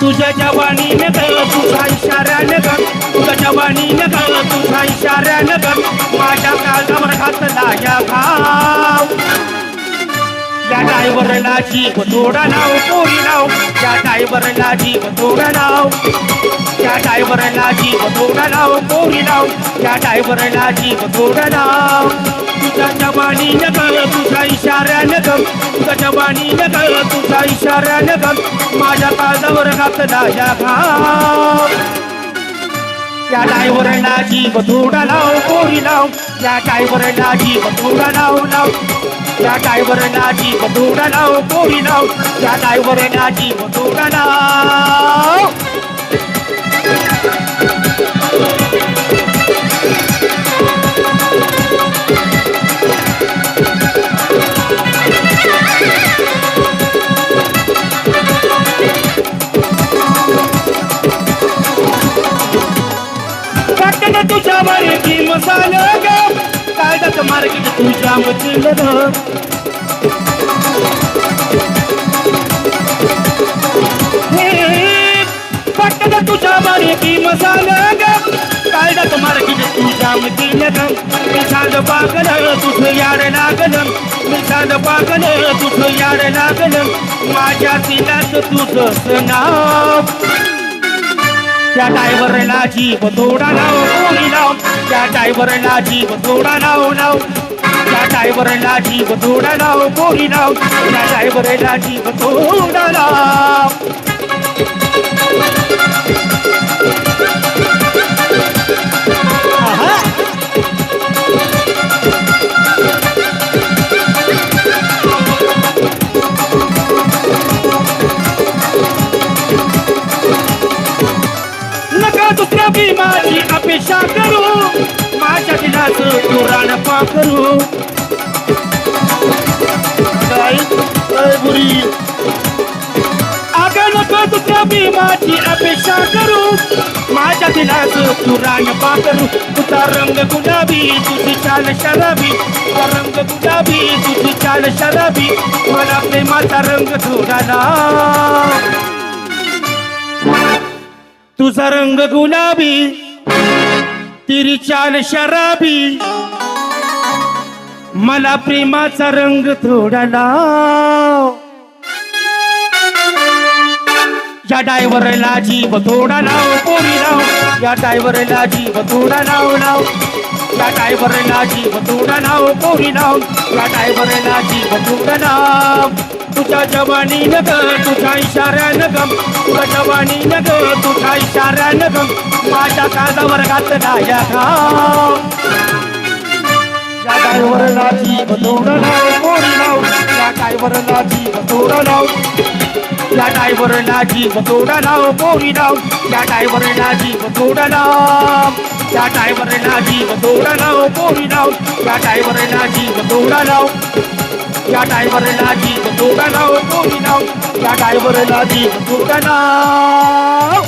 तुझ्या जवानीने ग तुझा इशाऱ्याने ग. तुझ्या जवानीने ग तुझा इशाऱ्याने ग. माझ्या काळजावर घातला या घाव. या डायव्हरला जीव थोडा नाव पोरी नाव. या डायव्हरला जीव थोडा नाव. या डायव्हरला जीव थोडा नाव पोरी नाव. या डायव्हरला जीव थोडा नाव. जवानीनं कळ तुझ्या इशाऱ्यानं ग तुझ्या जवानीनं कळ तुझ्या इशाऱ्यानं ग माझ्या काळजावर घातला दाजा घाव या डायव्हरला जीव थोडा लाव कोरी लाव. या डायव्हरला जीव थोडा लाव लाव. या डायव्हरला जीव थोडा लाव कोरी लाव. या डायव्हरला जीव थोडा मार्गी तुझा ग काळजात मार्गी तुझ्या मचल ग वाटत तुझ्या मार्गी मसाल ग. काळजात मार्गी तुझ्या मचल मी सांग पागल तुझं याड लागल. मी सांग पागल तुझं याड लागल. माझ्या तिलाच तुझं नाव. त्या डायव्हरला जीव थोडा लाव कोणी लाव त्या डायव्हरला जीव थोडा लाव लाव त्या डायव्हरला जीव थोडा लाव कोणी लाव त्या डायव्हरला जीव थोडा लाव माझ्या दिलाच पुराण पाकरू बुरी? अगं नको दुसऱ्या माझी अपेक्षा करू. माझ्या दिलाच पुराण पाकरू तुझा रंग गुलाबी तुझी चाल शराबी. तुझा रंग गुलाबी तुझी चाल शराबी. मला प्रेमाचा रंग थोडाला तुझा रंग गुलाबी तिरी चाल शराबी. मला प्रेमाचा रंग थोडा लाव. या डायव्हरला जीव थोडा लाव पोरी लाव. या डायव्हरला जीव थोडा लाव लाव. या डायव्हरला जीव थोडा लाव पोरी लाव. या डायव्हरला जीव थोडा लाव. तुझ्या जवानी नग तुझ्या इशाऱ्यानं गम तुझ्या जवानी नग तुझ्या इशाऱ्यानं गम माझ्या काळजावर वर्गात या घाव या डायव्हरला जीव थोडा लाव कोणी लाव. या डायव्हरला नाची थोडा लाव. या डायव्हरला नाजी थोडा लाव कोणी लाव. या डायव्हरला नाजी थोडा लाव. या डायव्हरला नाजी थोडा लाव कोणी लाव. या डायव्हरला नाजी थोडा लाव. या डायव्हरला जीव थोडा लाव पोरी नाव या डायव्हरला जीव थोडा लाव